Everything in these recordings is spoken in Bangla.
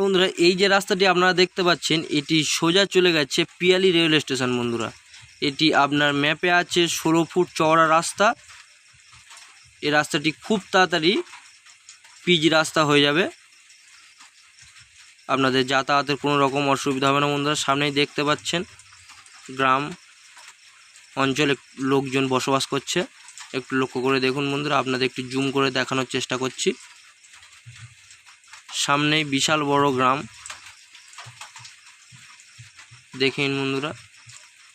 তো বন্ধুরা, এই যে রাস্তাটি আপনারা দেখতে পাচ্ছেন, এটি সোজা চলে গেছে পিয়ালি রেলওয়ে স্টেশন বন্ধুরা। এটি আপনার ম্যাপে আছে ষোলো ফুট চওড়া রাস্তা। এই রাস্তাটি খুব তাড়াতাড়ি পিচ রাস্তা হয়ে যাবে। আপনাদের যাতায়াতের কোনো রকম অসুবিধা হবে না বন্ধুরা, সামনেই দেখতে পাচ্ছেন গ্রাম অঞ্চলে লোকজন বসবাস করছে। একটু লক্ষ্য করে দেখুন বন্ধুরা, আপনাদের একটু জুম করে দেখানোর চেষ্টা করছি। সামনেই বিশাল বড় গ্রাম। দেখেন বন্ধুরা।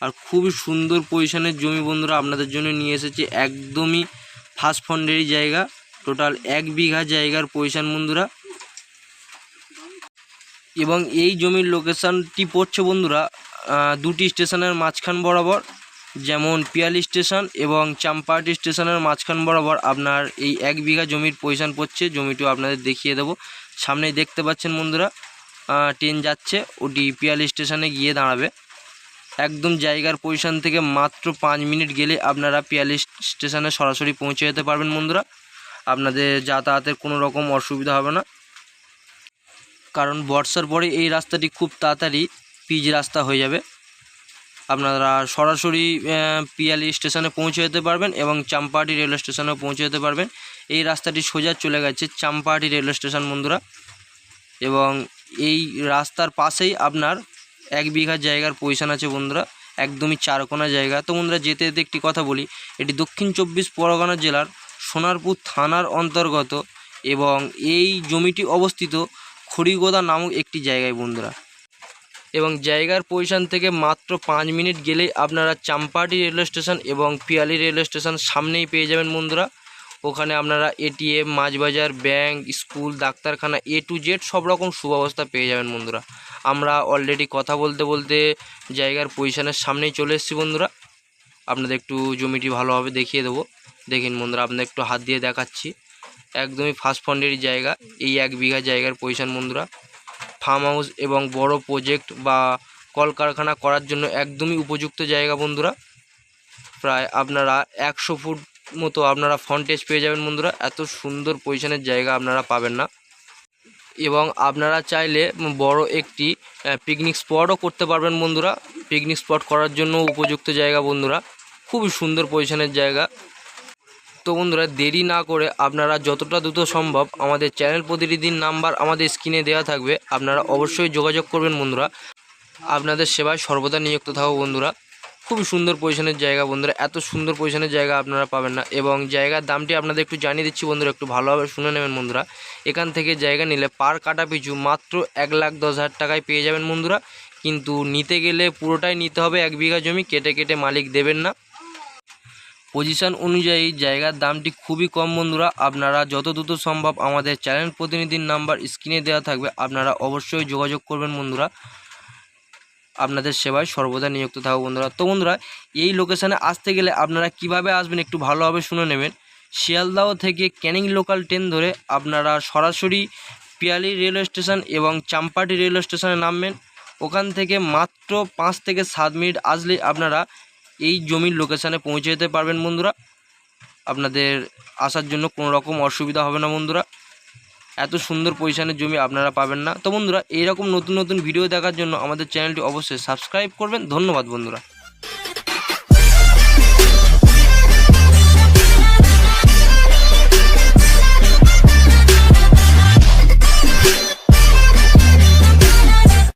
আর খুবই সুন্দর পজিশনের জমি বন্ধুরা আপনাদের জন্য নিয়ে এসেছি। একদমই ফার্স্ট ফন্ডেরই জায়গা। টোটাল এক বিঘা জায়গার পজিশন বন্ধুরা। এবং এই জমির লোকেশানটি পড়ছে বন্ধুরা দুটি স্টেশনের মাঝখান বরাবর। যেমন পিয়ালি স্টেশন এবং চাম্পাহাটি স্টেশনের মাঝখান বরাবর আপনার এই এক বিঘা জমির পজিশন পড়ছে। জমিটিও আপনাদের দেখিয়ে দেবো। সামনেই দেখতে পাচ্ছেন বন্ধুরা ট্রেন যাচ্ছে। ওটি পিয়ালি স্টেশনে গিয়ে দাঁড়াবে। একদম জায়গার পজিশন থেকে মাত্র পাঁচ মিনিট গেলে আপনারা পিয়ালি স্টেশনে সরাসরি পৌঁছে যেতে পারবেন বন্ধুরা। আপনাদের যাতায়াতের কোনো রকম অসুবিধা হবে না। কারণ বর্ষার পরে এই রাস্তাটি খুব তাড়াতাড়ি পিচ রাস্তা হয়ে যাবে। আপনারা সরাসরি পিয়ালি স্টেশনে পৌঁছে যেতে পারবেন এবং চাম্পাহাটি রেলওয়ে স্টেশনেও পৌঁছে যেতে পারবেন। এই রাস্তাটি সোজা চলে গেছে চাম্পাহাটি রেলওয়ে স্টেশন বন্ধুরা। এবং এই রাস্তার পাশেই আপনার এক বিঘা জায়গার পজিশন আছে বন্ধুরা, একদমই চারকোনা জায়গা। তো বন্ধুরা, যেতে যেতে একটি কথা বলি, এটি দক্ষিণ চব্বিশ পরগনা জেলার সোনারপুর থানার অন্তর্গত এবং এই জমিটি অবস্থিত খড়িগোদা নামক একটি জায়গায় বন্ধুরা। এবং জায়গার পজিশন থেকে মাত্র পাঁচ মিনিট গেলেই আপনারা চাম্পাহাটি রেলওয়ে স্টেশন এবং পিয়ালি রেলওয়ে স্টেশন সামনেই পেয়ে যাবেন বন্ধুরা। ওখানে আপনারা এটিএম মাছবাজার, ব্যাংক, স্কুল, ডাক্তারখানা এ টু জেড সব রকম সুব্যবস্থা পেয়ে যাবেন বন্ধুরা। আমরা অলরেডি কথা বলতে বলতে জায়গার পজিশনের সামনেই চলে এসেছি বন্ধুরা। আপনাদের একটু জমিটি ভালোভাবে দেখিয়ে দেবো। দেখুন বন্ধুরা, আপনাদের একটু হাত দিয়ে দেখাচ্ছি। একদমই ফার্স্ট ফন্ডেরই জায়গা, এই এক বিঘা জায়গার পজিশন বন্ধুরা। ফার্ম হাউস এবং বড় প্রজেক্ট বা কলকারখানা করার জন্য একদমই উপযুক্ত জায়গা বন্ধুরা। প্রায় আপনারা একশো ফুট মতো আপনারা ফন্টেজ পেয়ে যাবেন বন্ধুরা। এত সুন্দর পজিশনের জায়গা আপনারা পাবেন না। এবং আপনারা চাইলে বড় একটি পিকনিক স্পটও করতে পারবেন বন্ধুরা। পিকনিক স্পট করার জন্য উপযুক্ত জায়গা বন্ধুরা। খুবই সুন্দর পজিশনের জায়গা। তো বন্ধুরা, দেরি না করে আপনারা যতটা দ্রুত সম্ভব আমাদের চ্যানেল প্রতিনিধির নাম্বার আমাদের স্ক্রিনে দেওয়া থাকবে। আপনারা অবশ্যই যোগাযোগ করবেন বন্ধুরা। আপনাদের সেবায় সর্বদা নিযুক্ত থাকো বন্ধুরা। খুবই সুন্দর পজিশনের জায়গা বন্ধুরা। এত সুন্দর পজিশনের জায়গা আপনারা পাবেন না এবং জায়গার দামটি আপনাদের একটু জানিয়ে দিচ্ছি বন্ধুরা, একটু ভালোভাবে শুনে নেবেন বন্ধুরা। এখান থেকে জায়গা নিলে পার কাটা পিছু মাত্র এক লাখ দশ হাজার টাকায় পেয়ে যাবেন বন্ধুরা। কিন্তু নিতে গেলে পুরোটাই নিতে হবে এক বিঘা জমি, কেটে কেটে মালিক দেবেন না। পজিশন অনুযায়ী জায়গার দামটি খুবই কম বন্ধুরা। আপনারা যত দ্রুত সম্ভব আমাদের চ্যানেল প্রতিনিধির নাম্বার স্ক্রিনে দেওয়া থাকবে। আপনারা অবশ্যই যোগাযোগ করবেন বন্ধুরা। আপনাদের সেবায় সর্বদা নিযুক্ত থাকো বন্ধুরা। তো বন্ধুরা, এই লোকেশানে আসতে গেলে আপনারা কীভাবে আসবেন একটু ভালোভাবে শুনে নেবেন। শিয়ালদাহ থেকে ক্যানিং লোকাল ট্রেন ধরে আপনারা সরাসরি পিয়ালি রেলওয়ে স্টেশন এবং চাম্পাটি রেলওয়ে স্টেশনে নামবেন। ওখান থেকে মাত্র পাঁচ থেকে সাত মিনিট আসলে আপনারা এই জমির লোকেশানে পৌঁছে যেতে পারবেন বন্ধুরা। আপনাদের আসার জন্য কোনো রকম অসুবিধা হবে না বন্ধুরা। এত সুন্দর পজিশনের জমি আপনারা পাবেন না। তো বন্ধুরা এরকম নতুন নতুন ভিডিও দেখার জন্য আমাদের চ্যানেলটি অবশ্যই সাবস্ক্রাইব করবেন। ধন্যবাদ বন্ধুরা।